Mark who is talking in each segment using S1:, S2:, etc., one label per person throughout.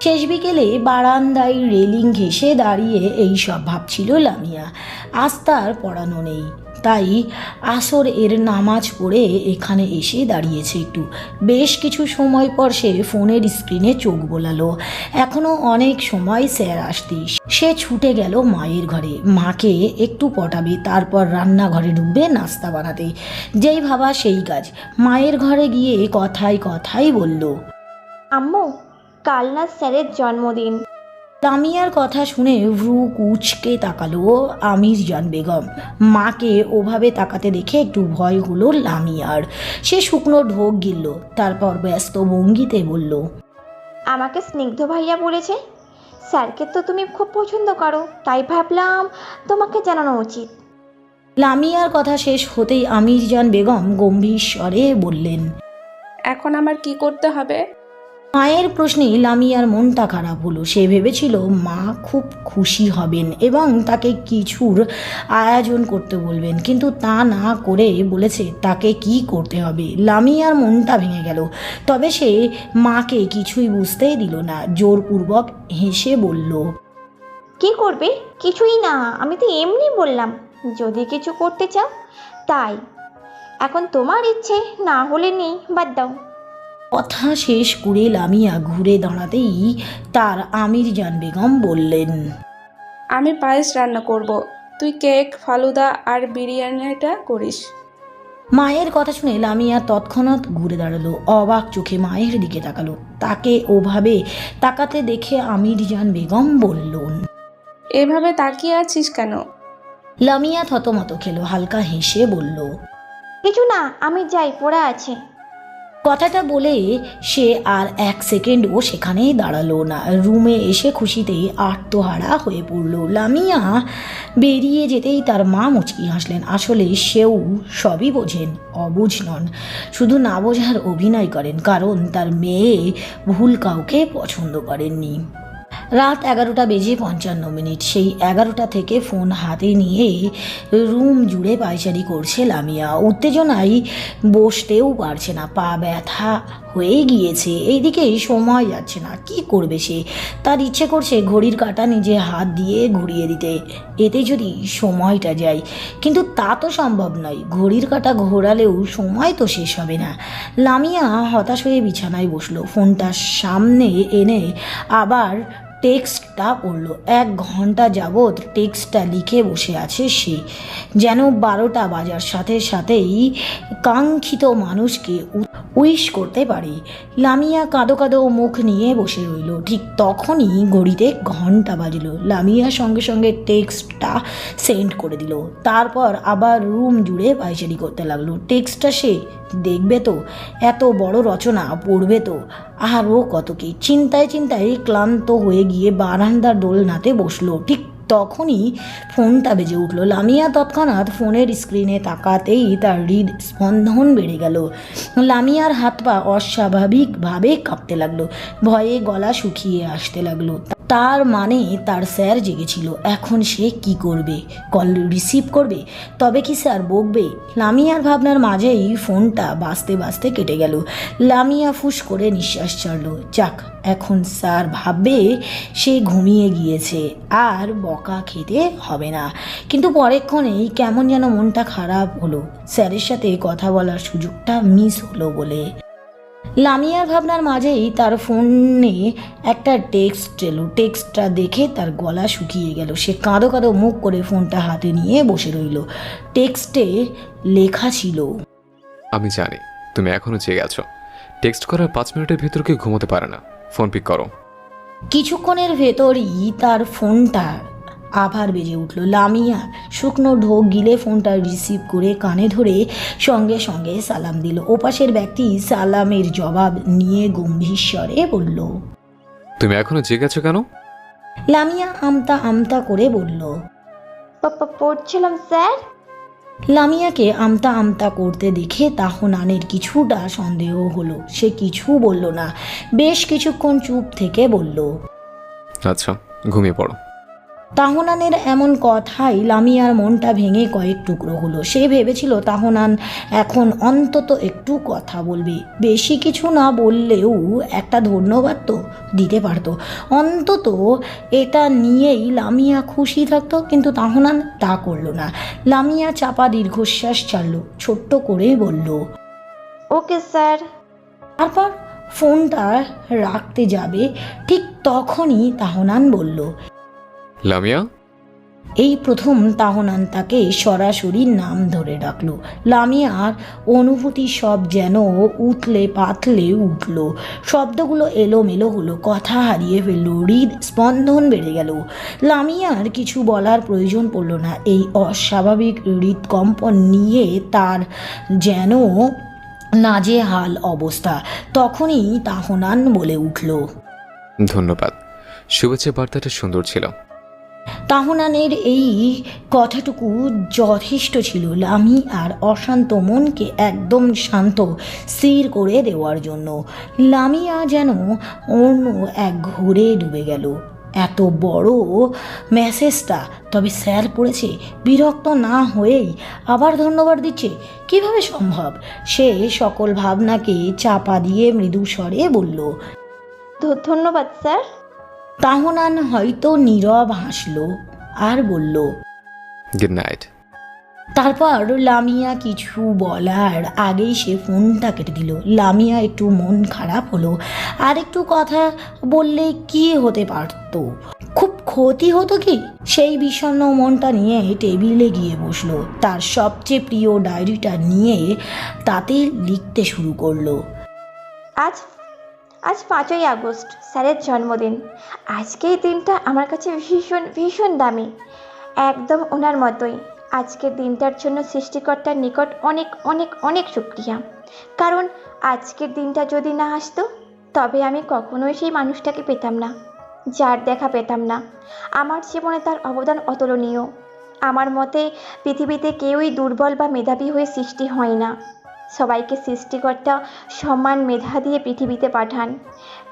S1: শেষ বিকেলে বারান্দায় রেলিং ঘেঁষে দাঁড়িয়ে এইসব ভাবছিল লামিয়া। আস্তার পড়ানো নেই। তাই আসর এর নামাজ পড়ে এখানে এসে দাঁড়িয়েছে একটু। বেশ কিছু সময় পর সে ফোনের স্ক্রিনে চোখ বোলালো। এখনও অনেক সময় স্যার আসতে সে ছুটে গেল মায়ের ঘরে। মাকে একটু পটাবে, তারপর রান্নাঘরে ঢুকবে, নাস্তা বানাতে। যেই ভাবা সেই কাজ। মায়ের ঘরে গিয়ে কথায় কথাই বলল,
S2: আম্মু, কাল না স্যারের জন্মদিন।
S1: লামিয়ার কথা শুনে ভ্রু কুচকে তাকালো আমির জান বেগম। মাকে ওভাবে তাকাতে দেখে একটু ভয় হলো লামিয়ার। সে শুকনো ঢোক গিলল তারপর ব্যস্ত ভঙ্গিতে বলল
S2: আমাকে স্নিগ্ধ ভাইয়া বলেছে স্যারকে তো তুমি খুব পছন্দ করো তাই ভাবলাম তোমাকে জানানো উচিত।
S1: লামিয়ার কথা শেষ হতেই আমির জান বেগম গম্ভীর স্বরে বললেন
S3: এখন আমার কি করতে হবে?
S1: মায়ের প্রশ্নে লামিয়ার মনটা খারাপ হলো। সে ভেবেছিল, মা খুব খুশি হবেন এবং তাকে কিছুর আয়োজন করতে বলবেন। কিন্তু তা না করে বলেছে, তাকে কি করতে হবে? লামিয়ার মনটা ভেঙে গেল। তবে সে মাকে কিছুই বুঝতেই দিল না। জোরপূর্বক হেসে বলল,
S2: কি করবে? কিছুই না, আমি তো এমনি বললাম, যদি কিছু করতে চাও, তাই। এখন তোমার ইচ্ছে, না হলে নেই, বাদ দাও।
S1: কথা শেষ করে লামিয়া ঘুরে দাঁড়াতেই তার আমির জান বেগম বললেন
S3: আমি পায়েস রান্না করব। তুই কেক ফালুদা আর বিরিয়ানিটা করিস।
S1: মায়ের কথা শুনে লামিয়া তৎক্ষণাৎ ঘুরে দাঁড়াল অবাক চোখে মায়ের দিকে তাকালো। তাকে ওভাবে তাকাতে দেখে আমির জান বেগম বললেন
S3: এভাবে তাকিয়ে আছিস কেন?
S1: লামিয়া থতমত খেলো হালকা হেসে বলল
S2: কিছু না আমি যাই পড়া আছে।
S1: কথাটা বলে সে আর এক সেকেন্ডও সেখানেই দাঁড়াল না। রুমে এসে খুশিতেই আত্মহারা হয়ে পড়ল। লামিয়া বেরিয়ে যেতেই তার মা মুচকি হাসলেন। আসলে সেও সবই বোঝেন, অবুঝ নন। শুধু না বোঝার অভিনয় করেন, কারণ তার মেয়ে ভুল কাউকে পছন্দ করেননি। রাত এগারোটা বেজে পঞ্চান্ন মিনিট। সেই এগারোটা থেকে ফোন হাতে নিয়ে রুম জুড়ে পায়চারি করছে লামিয়া। উত্তেজনায় বসতেও পারছে না। পা ব্যথা হয়ে গিয়েছে। এইদিকে সময় যাচ্ছে না। কি করবে সে? তার ইচ্ছে করছে ঘড়ির কাটা নিজে হাত দিয়ে ঘুরিয়ে দিতে। এতে যদি সময়টা যায়। কিন্তু তা তো সম্ভব নয়। ঘড়ির কাটা ঘোরালেও সময় তো শেষ হবে না। লামিয়া হতাশ হয়ে বিছানায় বসল। ফোনটা সামনে এনে আবার টেক্সটটা পড়ল। এক ঘণ্টা যাবৎ টেক্সটটা লিখে বসে আছে সে। যেন বারোটা বাজার সাথে সাথেই কাঙ্ক্ষিত মানুষকে উইশ করতে পারে। লামিয়া কাঁদো কাঁদো মুখ নিয়ে বসে রইল। ঠিক তখনই ঘড়িতে ঘণ্টা বাজলো। লামিয়া সঙ্গে সঙ্গে টেক্সটটা সেন্ড করে দিল। তারপর আবার রুম জুড়ে পাইচারি করতে লাগল। টেক্সটটা সে দেখবে তো? এত বড় রচনা, পড়বে তো? আরও কত কি? চিন্তায় চিন্তায় ক্লান্ত হয়ে গিয়ে বারান্দার দোলনাতে বসল। ঠিক তখনই ফোনটা বেজে উঠল। লামিয়া তৎক্ষণাৎ ফোনের স্ক্রিনে তাকাতেই তার হৃদ স্পন্দন বেড়ে গেল। লামিয়ার হাত পা অস্বাভাবিকভাবে কাঁপতে লাগল। ভয়ে গলা শুকিয়ে আসতে লাগল। তার মানে তার স্যার জেগেছিল। এখন সে কি করবে? কল রিসিভ করবে? তবে কি স্যার বকবে? লামিয়ার ভাবনার মাঝেই ফোনটা বাঁচতে বাঁচতে কেটে গেল। লামিয়া ফুস করে নিঃশ্বাস ছাড়লো। যাক, এখন স্যার ভাববে সে ঘুমিয়ে গিয়েছে। আর বকা খেতে হবে না। কিন্তু পরেক্ষণেই কেমন যেন মনটা খারাপ হলো। স্যারের সাথে কথা বলার সুযোগটা মিস হলো বলে। লামিয়ার ভাবনার মাঝেই তার ফোনে একটা টেক্সট এলো। টেক্সটটা দেখে তার গলা শুকিয়ে গেল। সে কাঁদো কাঁদো মুখ করে ফোনটা হাতে নিয়ে বসে রইল। টেক্সটে লেখা ছিল
S4: আমি জানি তুমি এখনও জেগে আছো। টেক্সট করার পাঁচ মিনিটের ভেতর কেউ ঘুমোতে পারে না। ফোন পিক করো।
S1: কিছুক্ষণের ভেতরই তার ফোনটা আবার বেজে উঠল। লামিয়া শুকনো ঢোক গিলে ফোনটা রিসিভ করে কানে ধরে সঙ্গে সঙ্গে সালাম দিল। ওপাশের ব্যক্তি সালামের জবাব নিয়ে গম্ভীর স্বরে বলল
S4: তুমি এখনও জেগে আছো কেন?
S1: লামিয়া আমতা আমতা করে বলল
S2: পড়ছিলাম স্যার।
S1: লামিয়াকে আমতা আমতা করতে দেখে তাহনানের কিছুটা সন্দেহ হলো। সে কিছু বলল না। বেশ কিছুক্ষণ চুপ থেকে বলল
S4: আচ্ছা ঘুমিয়ে পড়ো।
S1: তাহনানের এমন কথাই লামিয়ার মনটা ভেঙে কয়েক টুকরো হলো। সে ভেবেছিল তাহনান এখন অন্তত একটু কথা বলবে। বেশি কিছু না বললেও একটা ধন্যবাদ তো দিতে পারতো। অন্তত এটা নিয়েই লামিয়া খুশি থাকতো কিন্তু তাহনান তা করল না। লামিয়া চাপা দীর্ঘশ্বাস ছাড়লো ছোট্ট করে বলল
S2: ওকে স্যার।
S1: তারপর ফোনটা রাখতে যাবে ঠিক তখনই তাহনান বলল
S4: লামিয়া?
S1: এই প্রথম তাহনান তাকে সরাসরি নাম ধরে ডাকলো। লামিয়ার অনুভূতি সব যেন উতলে পাতলে উঠল। শব্দগুলো এলোমেলো হলো কথা হারিয়ে ফেলল হৃদ স্পন্দন বেড়ে গেল। লামিয়ার কিছু বলার প্রয়োজন পড়ল না। এই অস্বাভাবিক হৃদকম্পন নিয়ে তার যেন নাজেহাল অবস্থা। তখনই তাহনান বলে উঠল
S4: ধন্যবাদ। শুভেচ্ছা বার্তাটা সুন্দর ছিল।
S1: তাহনানের এই কথাটুকু যথেষ্ট ছিল লামি আর অশান্ত মনকে একদম শান্ত, স্থির করে দেওয়ার জন্য। লামিয়া যেন অন্য এক ঘুরে ডুবে গেল। এত বড় মেসেজটা তবে স্যার পড়েছে, বিরক্ত না হয়েই আবার ধন্যবাদ দিচ্ছে। কীভাবে সম্ভব? সে সকল ভাবনাকে চাপা দিয়ে মৃদু স্বরে বলল
S2: ধন্যবাদ স্যার।
S1: তাহনান হয়তো নীরব হাসল আর বলল
S4: গুড নাইট
S1: তারপর লামিয়া কিছু বলার আগেই সে ফোনটা কেটে দিল। লামিয়া একটু মন খারাপ হলো। আর একটু কথা বললে কি হতে পারতো? খুব ক্ষতি হতো কি? সেই বিষণ্ণ মনটা নিয়ে টেবিলে গিয়ে বসল। তার সবচেয়ে প্রিয় ডায়েরিটা নিয়ে তাতে লিখতে শুরু করল
S2: আজ আজ পাঁচই আগস্ট, স্যারের জন্মদিন। আজকের দিনটা আমার কাছে ভীষণ ভীষণ দামি। একদম ওনার মতোই। আজকের দিনটার জন্য সৃষ্টিকর্তার নিকট অনেক অনেক অনেক শুক্রিয়া। কারণ আজকের দিনটা যদি না আসতো, তবে আমি কখনোই সেই মানুষটাকে পেতাম না। যার দেখা পেতাম না। আমার জীবনে তার অবদান অতুলনীয়। আমার মতে পৃথিবীতে কেউই দুর্বল বা মেধাবী হয়ে সৃষ্টি হয় না। সবাইকে সৃষ্টিকর্তা সমান মেধা দিয়ে পৃথিবীতে পাঠান।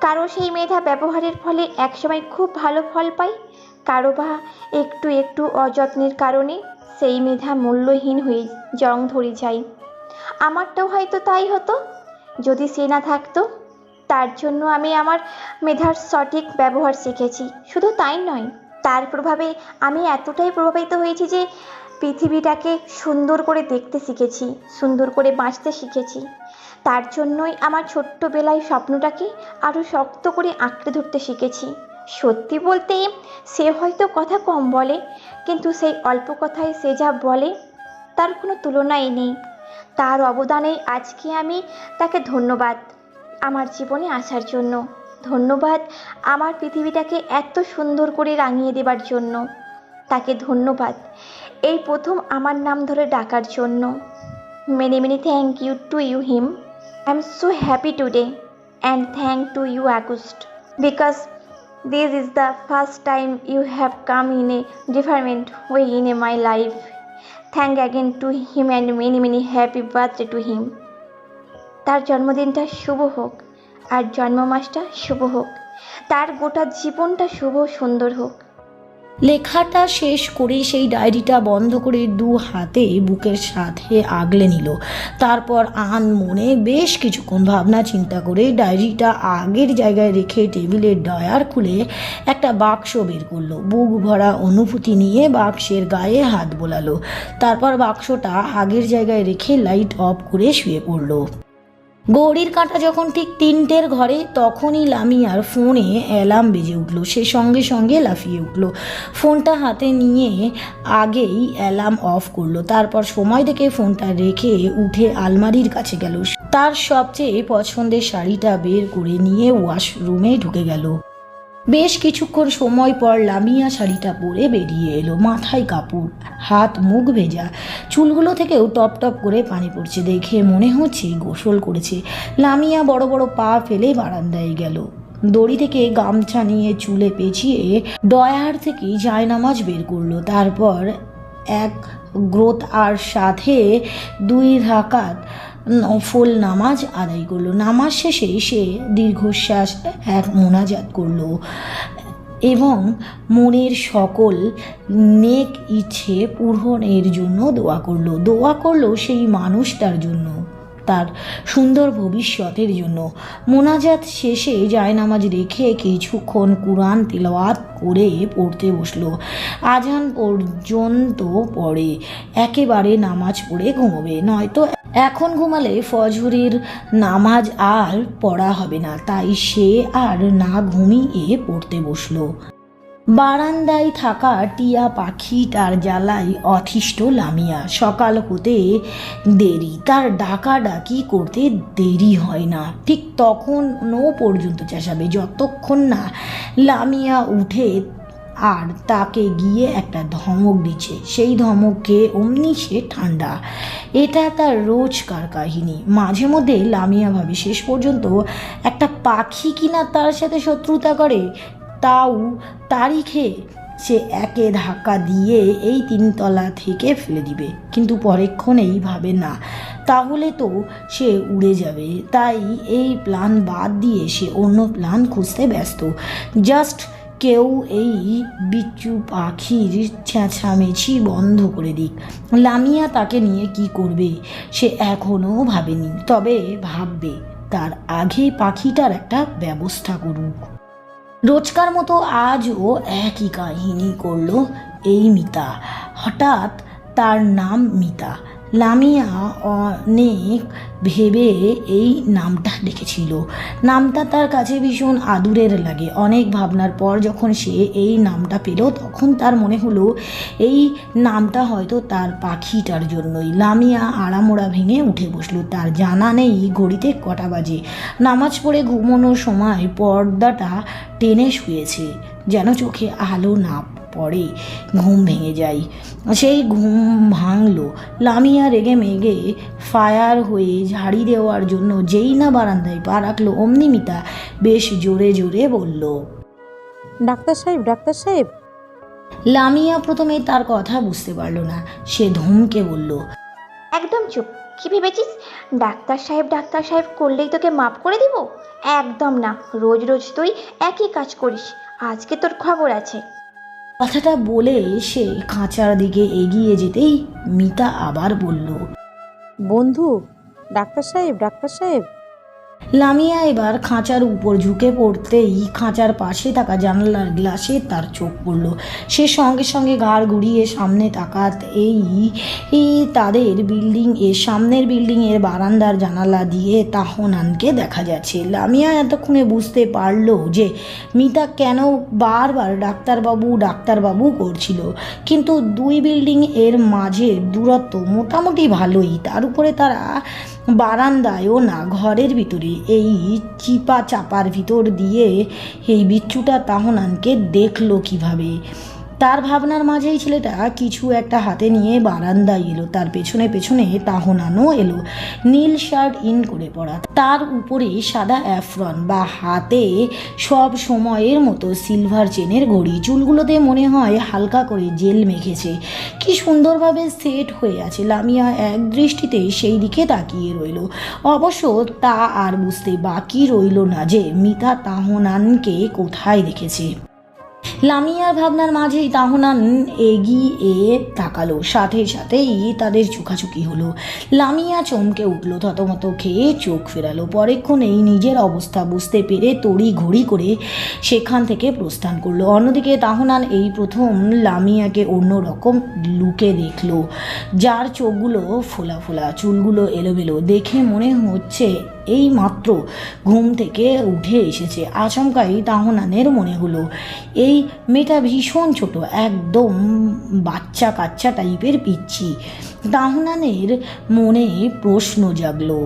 S2: কারও সেই মেধা ব্যবহারের ফলে একসময় খুব ভালো ফল পায়, কারও বা একটু একটু অযত্নের কারণে সেই মেধা মূল্যহীন হয়ে জং ধরে যায়। আমারটাও হয়তো তাই হতো, যদি সে না থাকতো, তার জন্য আমি আমার মেধার সঠিক ব্যবহার শিখেছি। শুধু তাই নয়, তার প্রভাবে আমি এতটাই প্রভাবিত হয়েছি যে পৃথিবীটাকে সুন্দর করে দেখতে শিখেছি, সুন্দর করে বাঁচতে শিখেছি। তার জন্যই আমার ছোট্টবেলায় স্বপ্নটাকে আরও শক্ত করে আঁকড়ে ধরতে শিখেছি। সত্যি বলতে সে হয়তো কথা কম বলে, কিন্তু সেই অল্প কথায় সে যা বলে, তার কোনো তুলনাই নেই। তার অবদানে আজকে আমি তাকে ধন্যবাদ আমার জীবনে আসার জন্য। ধন্যবাদ আমার পৃথিবীটাকে এত সুন্দর করে রাঙিয়ে দেবার জন্য। তাকে ধন্যবাদ। এই প্রথম আমার নাম ধরে ডাকার জন্য। Many many thank you to you him I am so happy today and thank to you August because this is the first time you have come in a different way in a my life thank again to him and many many happy birthday to him তার জন্মদিনটা শুভ হোক আর জন্মমাসটা শুভ হোক। তার গোটা জীবনটা শুভ সুন্দর হোক।
S1: লেখাটা শেষ করে সেই ডায়েরিটা বন্ধ করে দু হাতে বুকের সাথে আগলে নিল। তারপর আন মনে বেশ কিছুক্ষণ ভাবনা চিন্তা করে ডায়েরিটা আগের জায়গায় রেখে টেবিলের ডয়ার খুলে একটা বাক্স বের করল। বুক ভরা অনুভূতি নিয়ে বাক্সের গায়ে হাত বোলালো। তারপর বাক্সটা আগের জায়গায় রেখে লাইট অফ করে শুয়ে পড়ল। গৌরীর কাঁটা যখন ঠিক তিনটের ঘরে, তখনই লামিয়ার ফোনে অ্যালার্ম বেজে উঠল। সে সঙ্গে সঙ্গে লাফিয়ে উঠল। ফোনটা হাতে নিয়ে আগেই অ্যালার্ম অফ করল। তারপর সময় দেখে ফোনটা রেখে উঠে আলমারির কাছে গেল। তার সবচেয়ে পছন্দের শাড়িটা বের করে নিয়ে ওয়াশরুমে ঢুকে গেল। বেশ কিছুক্ষণ সময় পর লামিয়া শাড়িটা পরে বেরিয়ে এলো মাথায় কাপড়, হাত মুখ ভেজা। চুলগুলো থেকেও টপ টপ করে পানি পড়ছে দেখে মনে হচ্ছে গোসল করেছে। লামিয়া বড় বড় পা ফেলে বারান্দায় গেল। দড়ি থেকে গামছা নিয়ে চুলে পেঁচিয়ে ডয়ার থেকে জায়নামাজ বের করল। তারপর এক গ্রোথ আর সাথে দুই রাকাত নফল নামাজ আদায় করল। নামাজ শেষে সে দীর্ঘশ্বাস এক মোনাজাত করল এবং মনের সকল নেক ইচ্ছে পূরণের জন্য দোয়া করল। দোয়া করল সেই মানুষটার জন্য, তার সুন্দর ভবিষ্যতের জন্য। মোনাজাত শেষে জায়নামাজ রেখে কিছুক্ষণ কুরআন তিলাওয়াত করে পড়তে বসল। আজান পর্যন্ত পড়ে, একেবারে নামাজ পড়ে ঘুমোবে। নয়তো এখন ঘুমালে ফজরের নামাজ আর পড়া হবে না, তাই সে আর না ঘুমিয়ে পড়তে বসল। বারান্দায় থাকা টিয়া পাখিটার জ্বালায় অথিষ্ট লামিয়া। সকাল হতে দেরি, তার ডাকাডাকি করতে দেরি হয় না। ঠিক তখনও পর্যন্ত চেঁচাবে, যতক্ষণ না লামিয়া উঠে আর তাকে গিয়ে একটা ধমক দিচ্ছে। সেই ধমককে অমনি সে ঠান্ডা। এটা তার রোজকার কাহিনী। মাঝে মধ্যে লামিয়া ভাবে শেষ পর্যন্ত একটা পাখি কিনা তার সাথে শত্রুতা করে, তাও তারিখে সে একে ধাক্কা দিয়ে এই তিনতলা থেকে ফেলে দিবে। কিন্তু পরেক্ষণেই ভাবে, না, তাহলে তো সে উড়ে যাবে। তাই এই প্ল্যান বাদ দিয়ে সে অন্য প্ল্যান খুঁজতে ব্যস্ত। জাস্ট কেউ এই বিচ্ছু পাখির চেঁচামেচি বন্ধ করে দিক। লামিয়া তাকে নিয়ে কি করবে সে এখনও ভাবেনি, তবে ভাববে, তার আগে পাখিটার একটা ব্যবস্থা করুক। রোজকার মতো আজও একই কাহিনী করল এই মিতা। হঠাৎ তার নাম মিতা। লামিয়া অনেক ভেবে এই নামটা ডেকেছিল নামটা তার কাছে ভীষণ আদুরের লাগে। অনেক ভাবনার পর যখন সে এই নামটা পেল, তখন তার মনে হলো, এই নামটা হয়তো তার পাখিটার জন্যই। লামিয়া আড়ামোড়া ভেঙে উঠে বসল। তার জানা নেই ঘড়িতে কটা বাজে। নামাজ পড়ে ঘুমানোর সময় পর্দাটা টেনে শুয়েছে। যেন চোখে আলো না পড়ে ঘুম ভেঙে যায়। সেই ঘুম ভাঙলো। লামিয়া রেগে মেগে ফায়ার হয়ে ঝাড়ি দেওয়ার জন্য যেই না বারান্দায় পা রাখল অমনি মিতা বেশ জোরে জোরে বলল
S5: ডাক্তার সাহেব ডাক্তার সাহেব।
S1: লামিয়া প্রথমে তার কথা বুঝতে পারল না। সে ধুমকে বলল
S2: একদম চুপ। কি ভেবেছিস? ডাক্তার সাহেব ডাক্তার সাহেব করলেই তোকে মাফ করে দিব? একদম না। রোজ রোজ তুই একই কাজ করিস। আজকে তোর খবর আছে।
S1: কথাটা বলে সে খাঁচার দিকে এগিয়ে যেতেই মিতা আবার বলল
S5: বন্ধু ডাক্তার সাহেব ডাক্তার সাহেব।
S1: লামিয়া এবার খাঁচার উপর ঝুঁকে পড়তেই খাঁচার পাশে থাকা জানালার গ্লাসে তার চোখ পড়ল। সে সঙ্গে সঙ্গে ঘাড় ঘুরিয়ে সামনে তাকাত এই তাদের বিল্ডিং এর সামনের বিল্ডিং এর বারান্দার জানালা দিয়ে তাহনানকে দেখা যাচ্ছে। লামিয়া এতক্ষণে বুঝতে পারল যে মিতা কেন বারবার ডাক্তারবাবু ডাক্তারবাবু করছিল। কিন্তু দুই বিল্ডিং এর মাঝে দূরত্ব মোটামুটি ভালোই। তার উপরে তারা বারান্দায়ও না ঘরের ভিতরে। এই চিপা চাপার ভিতর দিয়ে এই বিচ্ছুটা তাহনানকে দেখল কীভাবে। তার ভাবনার মাঝেই ছেলেটা কিছু একটা হাতে নিয়ে বারান্দায় এলো। তার পেছনে পেছনে তাহনানও এলো। নীল শার্ট ইন করে পড়া তার উপরে সাদা অ্যাফরন বা হাতে সব সময়ের মতো সিলভার চেনের ঘড়ি। চুলগুলোতে মনে হয় হালকা করে জেল মেখেছে। কি সুন্দরভাবে সেট হয়ে আছে। লামিয়া এক দৃষ্টিতে সেই দিকে তাকিয়ে রইল। অবশ্য তা আর বুঝতে বাকি রইল না যে মিতা তাহনানকে কোথায় দেখেছে। লামিয়ার ভাবনার মাঝেই তাহনান এগিয়ে তাকালো। সাথে সাথেই তাদের চুকাচুকি হলো। লামিয়া চমকে উঠল থতমত খেয়ে চোখ ফেরালো। পরেক্ষণেই নিজের অবস্থা বুঝতে পেরে তড়ি ঘড়ি করে সেখান থেকে প্রস্থান করল। অন্যদিকে তাহনান এই প্রথম লামিয়াকে অন্য রকম লুকে দেখল। যার চোখগুলো ফোলা ফোলা, চুলগুলো এলোমেলো। দেখে মনে হচ্ছে এই মাত্র ঘুম থেকে উঠে এসেছে আচমকাই তাহনানের মনে হলো এই মেয়েটা ভীষণ ছোট একদম বাচ্চা কাচ্চা টাইপের পিচ্ছি। তাহনানের মনে প্রশ্ন জাগলো।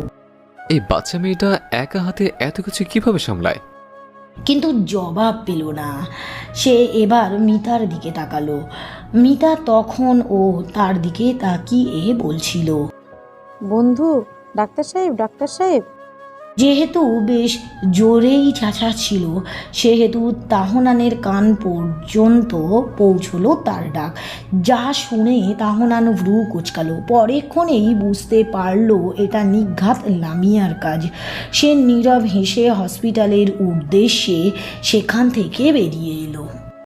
S4: এই বাচ্চা মেয়েটা একা হাতে এত কিছু কীভাবে সামলায়?
S1: কিন্তু জবাব পেল না। সে এবার মিতার দিকে তাকালো। মিতা তখন ও তার দিকে তাকিয়ে বলছিল
S5: বন্ধু ডাক্তার সাহেব ডাক্তার সাহেব।
S1: যেহেতু বেশ জোরেই চাচা ছিল, সেহেতু তাহনানের কান পর্যন্ত পৌঁছলো তার ডাক। যা শুনে তাহনান ভ্রু কুচকালো। পরেক্ষণেই বুঝতে পারল এটা নিঘাত লামিয়ার কাজ। সে নীরব হেসে হসপিটালের উদ্দেশ্যে সেখান থেকে বেরিয়ে এলো।